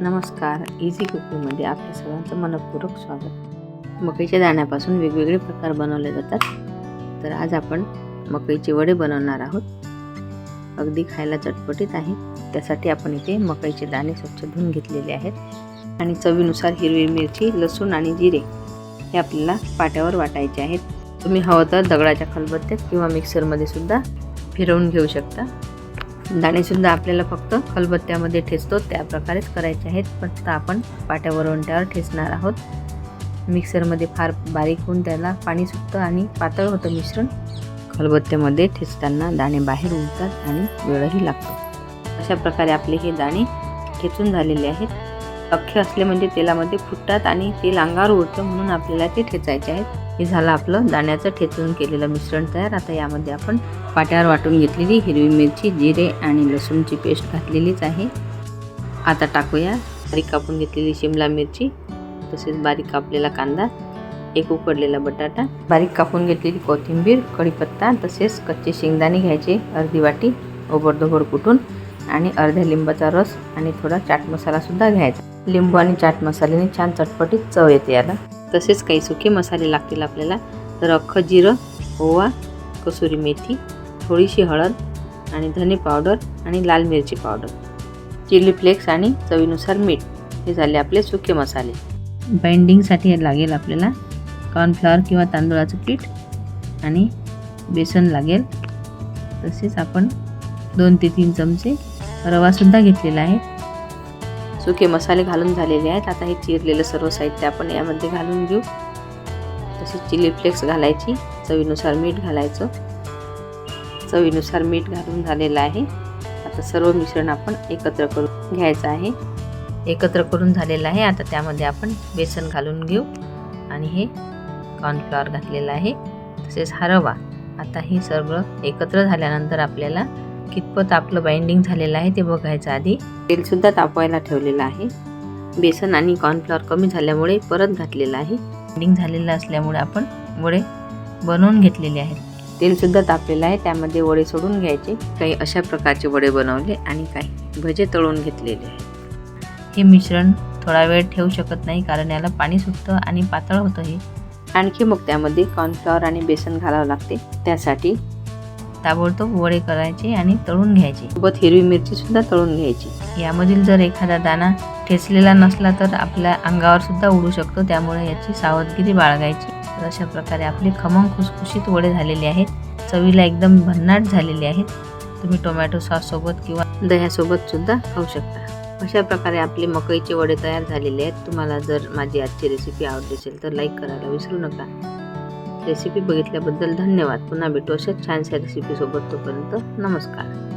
नमस्कार इझी कुकिंगमध्ये आपल्या सर्वांचं मनपूर्वक स्वागत. मकईच्या दाण्यापासून वेगवेगळे प्रकार बनवले जातात. तर आज आपण मकईचे वडे बनवणार आहोत. अगदी खायला चटपटीत आहे. त्यासाठी आपण इथे मकईचे दाणे स्वच्छ धुवून घेतलेले आहेत. आणि चवीनुसार हिरवी मिरची लसूण आणि जिरे हे आपल्याला पाट्यावर वाटायचे आहेत. तुम्ही हवं तर दगडाच्या खलबत्त्यात किंवा मिक्सरमध्ये सुद्धा फिरवून घेऊ शकता. दाणेसुद्धा आपल्याला फक्त खलबत्त्यामध्ये ठेचतो त्या प्रकारेच करायचे आहेत. फक्त आपण पाट्या वरवंट्यावर ठेचणार आहोत. मिक्सरमध्ये फार बारीक होऊन त्याला पाणी सुटतं आणि पातळ होतं मिश्रण. खलबत्त्यामध्ये ठेचताना दाणे बाहेर उडतात आणि वेळही लागतो. अशा प्रकारे आपले हे दाणे ठेचून झालेले आहेत. अख्खे असले म्हणजे तेलामध्ये फुटतात आणि तेल अंगावर उडतं म्हणून आपल्याला ते ठेचायचे आहेत. हे झालं आपलं. दाण्याचं ठेचून केलेलं मिश्रण तयार. आता यामध्ये आपण पाट्यावर वाटून घेतलेली हिरवी मिरची जिरे आणि लसूणची पेस्ट घातलेलीच आहे. आता टाकूया. बारीक कापून घेतलेली शिमला मिरची तसेच बारीक कापलेला कांदा एक उकडलेला बटाटा बारीक कापून घेतलेली कोथिंबीर कढीपत्ता तसेच कच्चे शेंगदाणे घ्यायचे अर्धी वाटी ओबडधोबड कुटून आणि अर्ध्या लिंबाचा रस आणि थोडा चाट मसालासुद्धा घ्यायचा. लिंबू आणि चाट मसाल्याने छान चटपटीत चव येते याला. तसेच काही सुके मसाले लागतील आपल्याला. तर अख्खं जिरं ओवा कसुरी मेथी थोडीशी हळद आणि धने पावडर आणि लाल मिरची पावडर. चिली फ्लेक्स आणि चवीनुसार मीठ. हे झाले आपले सुके मसाले. बाइंडिंगसाठी लागेल आपल्याला कॉर्नफ्लॉवर किंवा तांदूळाचं पीठ आणि बेसन लागेल. तसेच आपण दोन ते तीन चमचे रवासुद्धा घेतलेला आहे. सुके मसाले घालून झालेले आहेत. आता हे चिरलेलं सर्व साहित्य आपण यामध्ये घालून घेऊ. तसेच चिली फ्लेक्स घालायची. चवीनुसार मीठ घालायचं. चवीनुसार मीठ घालून झालेलं आहे. आता सर्व मिश्रण आपण एकत्र करून घ्यायचं आहे. एकत्र करून झालेलं आहे. आता त्यामध्ये आपण बेसन घालून घेऊ. आणि हे कॉर्नफ्लॉवर घातलेलं आहे. तसेच हा रवा. आता हे सर्व एकत्र झाल्यानंतर आपल्याला कितपत आपलं बाइंडिंग झालेलं आहे ते बघायचं आधी. तेलसुद्धा तापवायला ठेवलेलं आहे. बेसन आणि कॉर्नफ्लॉवर कमी झाल्यामुळे परत घातलेलं आहे. बाइंडिंग झालेलं असल्यामुळे आपण वडे बनवून घेतलेले आहेत. तेलसुद्धा तापलेलं आहे त्यामध्ये वडे सोडून घ्यायचे. काही अशा प्रकारचे वडे बनवले आणि काही भजे तळून घेतलेले आहे हे मिश्रण थोडा वेळ ठेवू शकत नाही कारण याला पाणी सुटतं आणि पातळ होतं हे. आणखी मग त्यामध्ये कॉर्नफ्लॉवर आणि बेसन घालावं लागते. त्यासाठी ताबडतोब वडे करायचे आणि तळून घ्यायचे. सोबत हिरवी मिरची सुद्धा तळून घ्यायची. यामधील जर एखादा दाणा ठेचलेला नसला तर आपल्या अंगावर सुद्धा उडू शकतो त्यामुळे याची सावधगिरी बाळगायची. तर अशा प्रकारे आपले खमंग खुसखुशीत वडे झालेले आहेत. चवीला एकदम भन्नाट झालेले आहेत. तुम्ही टोमॅटो सॉस सोबत किंवा दह्यासोबत सुद्धा खाऊ शकता. अशा प्रकारे आपले मकईचे वडे तयार झालेले आहेत. तुम्हाला जर माझी आजची रेसिपी आवडली असेल तर लाईक करायला विसरू नका. रेसिपी बघितल्याबद्दल धन्यवाद. पुन्हा भेटू अशा छानशा रेसिपीसोबत तोपर्यंत नमस्कार.